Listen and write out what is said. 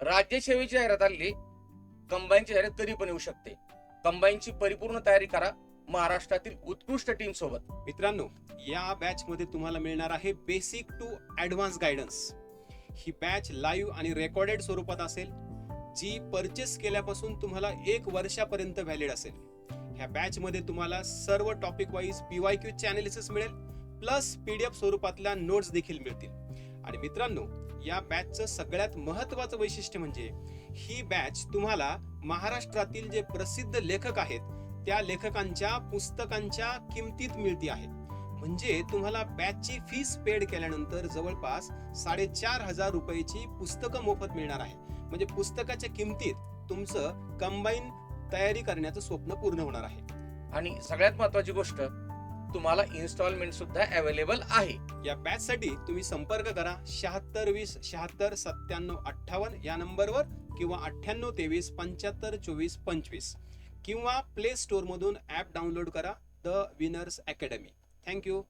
राज्यसेवेची जाहिरात आली कंबाईनची जाहिरात कधी पण येऊ शकते. कंबाईनची परिपूर्ण तयारी करा महाराष्ट्रातील उत्कृष्ट टीम सोबत. मित्रांनो या बॅच मध्ये तुम्हाला मिळणार आहे बेसिक टू ऍडव्हान्स गायडन्स ही बॅच लाईव्ह आणि रेकॉर्डेड स्वरूपात असेल जी परचेस केल्यापासून तुम्हाला एक वर्षापर्यंत व्हॅलिड असेल. ह्या बॅच मध्ये तुम्हाला सर्व topic wise PY Q analysis मिळेल प्लस पीडीएफ स्वरूपातल्या नोट्स देखील मिळतील. आणि मित्रांनो या बॅचचं सगळ्यात महत्वाचं वैशिष्ट्य म्हणजे ही बॅच तुम्हाला महाराष्ट्रातील जे प्रसिद्ध लेखक आहेत त्या लेखकांच्या पुस्तकांच्या किमतीत मिळती आहे. म्हणजे तुम्हाला बॅचची फीस पेड केल्यानंतर जवळपास साडेचार हजार रुपयाची पुस्तकं मोफत मिळणार आहे. म्हणजे पुस्तकाच्या किमतीत तुमचं कंबाईन तयारी करण्याचं स्वप्न पूर्ण होणार आहे. आणि सगळ्यात महत्वाची गोष्ट तुम्हाला इन्स्टॉलमेंट सुद्धा अवेलेबल आहे. या बॅच साठी तुम्ही संपर्क करा शहात्तर वीस शहात्तर सत्त्याण्णव अठ्ठावन्न या नंबरवर किंवा अठ्ठ्याण्णव तेवीस पंच्याहत्तर चोवीस पंचवीस. किंवा प्ले स्टोअर मधून ऍप डाउनलोड करा the winners academy thank you